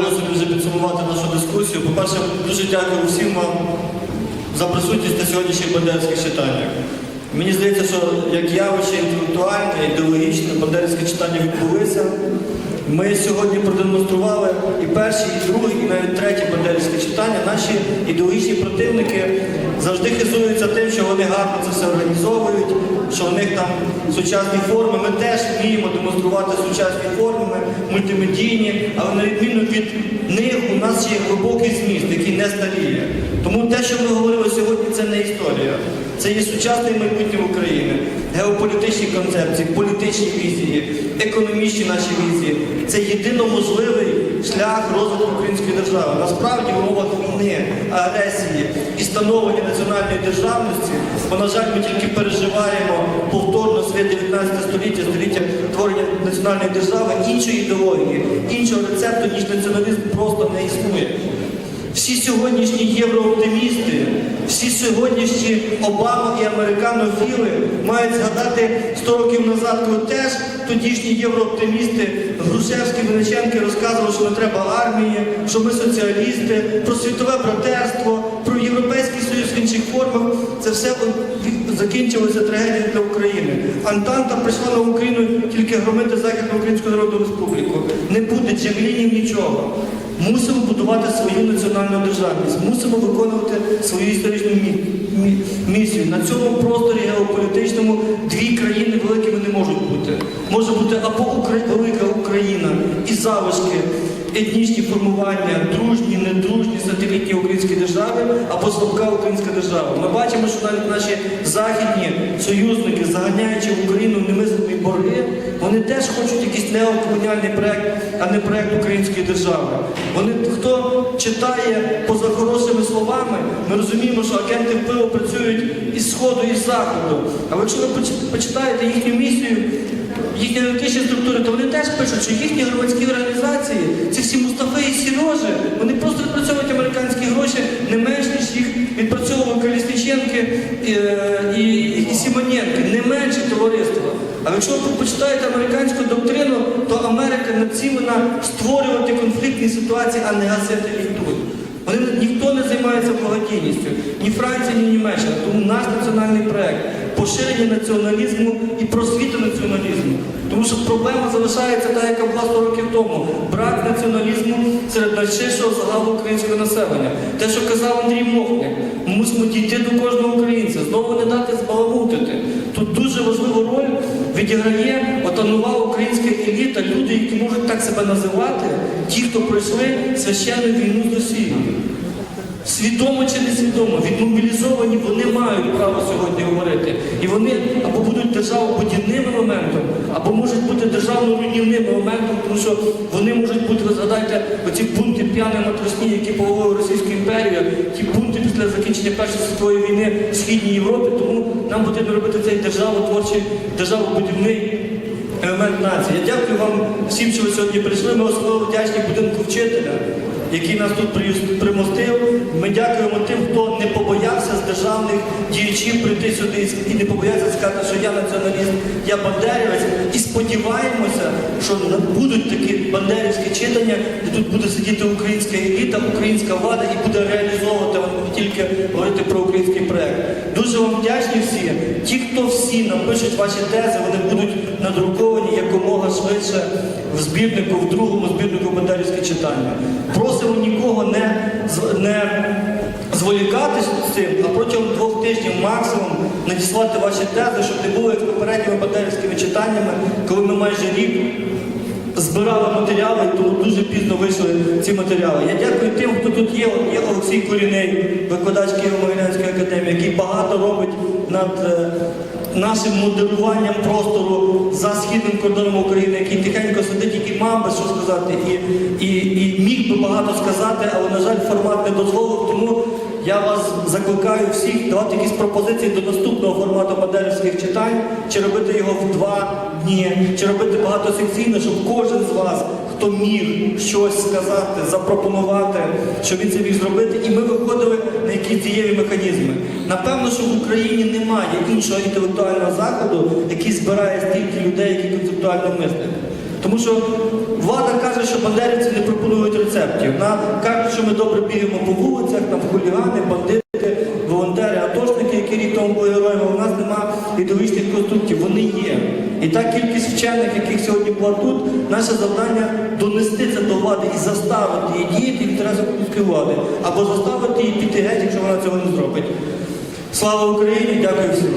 дозволю собі вже підсумувати нашу дискусію. По-перше, дуже дякую всім вам за присутність на сьогоднішніх бандерських читаннях. Мені здається, що як явище інтелектуальне, ідеологічне, бандерські читання відбулися. Ми сьогодні продемонстрували і перші, і другі, і навіть треті бандерівські читання. Наші ідеологічні противники завжди хизуються тим, що вони гарно це все організовують, що у них там сучасні форми. Ми теж вміємо демонструвати сучасні форми, мультимедійні, але на відміну від них у нас є глибокий зміст, який не старіє. Тому те, що ми говорили сьогодні, це не історія. Це є сучасне майбутнє України, геополітичні концепції, політичні візії, економічні наші візії. Це єдино можливий шлях розвитку української держави. Насправді в умовах війни, агресії і становлення національної державності, бо, на жаль, ми тільки переживаємо повторно своє 19 століття, століття творення національної держави, іншої ідеології, іншого рецепту, ніж націоналізм просто не існує. Всі сьогоднішні єврооптимісти, всі сьогоднішні Обама і американофіли мають згадати 100 років назад, коли теж тодішні єврооптимісти Грушевський, Вениченки розказували, що не треба армії, що ми соціалісти, про світове братерство, про європейський союз в інших формах. Це все закінчилося трагедією для України. Антанта прийшла на Україну тільки громити Західну Українську Народну Республіку. Не буде джавелінів нічого. Мусимо будувати свою національну державність, мусимо виконувати свою історичну мі- мі- місію. На цьому просторі геополітичному дві країни великими не можуть бути. Може бути або велика Україна і залишки, етнічні формування, держави, або слабка українська держава. Ми бачимо, що навіть наші західні союзники, заганяючи в Україну немислимі борги, вони теж хочуть якийсь неоколоніальний проект, а не проект української держави. Вони хто читає поза хорошими словами, ми розуміємо, що агенти впливу працюють із сходу і з заходу. Але якщо ви почитаєте їхню місію, їхні аналітичні структури, то вони теж пишуть, що їхні громадські організації, ці всі Мустафи і Сірожи, вони просто відпрацьовують американські гроші не менш ніж їх відпрацьовували Колісниченки і, і, і Сімоненки, не менше товариства. А якщо ви почитаєте американську доктрину, то Америка націлена створювати конфліктні ситуації, а не гасити їх тут. Вони ніхто не займається благодійністю, ні Франція, ні Німеччина. Тому наш національний проект поширення націоналізму і просвіта націоналізму. Тому що проблема залишається та, яка була 100 років тому. Брак націоналізму серед найширшого загалу українського населення. Те, що казав Андрій Мохник, ми мусимо дійти до кожного українця, знову не дати збаламутити. Тут дуже важливу роль відіграє ота нова українська еліта, люди, які можуть так себе називати, ті, хто пройшли священну війну з Росією. Свідомо чи несвідомо, відмобілізовані вони мають право сьогодні говорити. І вони або будуть державобудівним елементом, або можуть бути державно-руйнівним елементом, тому що вони можуть бути, ви згадайте, оці бунти п'яної матросні, які повели Російську імперію, ті бунти після закінчення Першої світової війни в Східній Європі, тому нам потрібно робити цей державотворчий, державобудівний елемент нації. Я дякую вам всім, що ви сьогодні прийшли. Ми особливо вдячні будинку вчителя, який нас тут примостив. Ми дякуємо тим, хто не побоявся з державних діячів прийти сюди і не побоявся сказати, що я націоналіст, я бандерівець. І сподіваємося, що будуть такі бандерівські читання, де тут буде сидіти українська еліта, українська влада і буде реалізовувати не тільки говорити про український проект. Дуже вам вдячні всі. Ті, хто всі напишуть ваші тези, вони будуть надруковані якомога швидше в збірнику, в другому збірнику бандерівське читання. Просимо нікого не, не зволікати з цим, а протягом двох тижнів максимум надіслати ваші тези, щоб не було як з попередніми бандерівськими читаннями, коли ми майже рік збирали матеріали, тому дуже пізно вийшли ці матеріали. Я дякую тим, хто тут є. От Є Олексій Коріней, викладач Києво-Могилянської академії, який багато робить над е, нашим моделюванням простору за східним кордоном України, який тихенько сидить, який мав би що сказати, і, і, і міг би багато сказати, але, на жаль, формат не дозволив. Тому я вас закликаю всіх давати якісь пропозиції до наступного формату моделівських читань, чи робити його в два дні, чи робити багатосекційно, щоб кожен з вас, хто міг щось сказати, запропонувати, щоб він це міг зробити, і ми виходили на якісь дієві механізми. Напевно, що в Україні немає іншого інтелектуального заходу, який збирає стільки людей, які концептуально мислять. Тому що влада каже, що бандерівці не пропонують рецептів. Вона каже, що ми добре бігаємо по вулицях, там хулігани, бандити, волонтери, атошники, які рік тому були героями. У нас немає ідеологічних конструктів, вони є. І та кількість вчених, яких сьогодні була тут, наше завдання донести це до влади і заставити її діяти в інтересах української влади, або заставити її піти геть, якщо вона цього не зробить. Слава Україні! Дякую всім!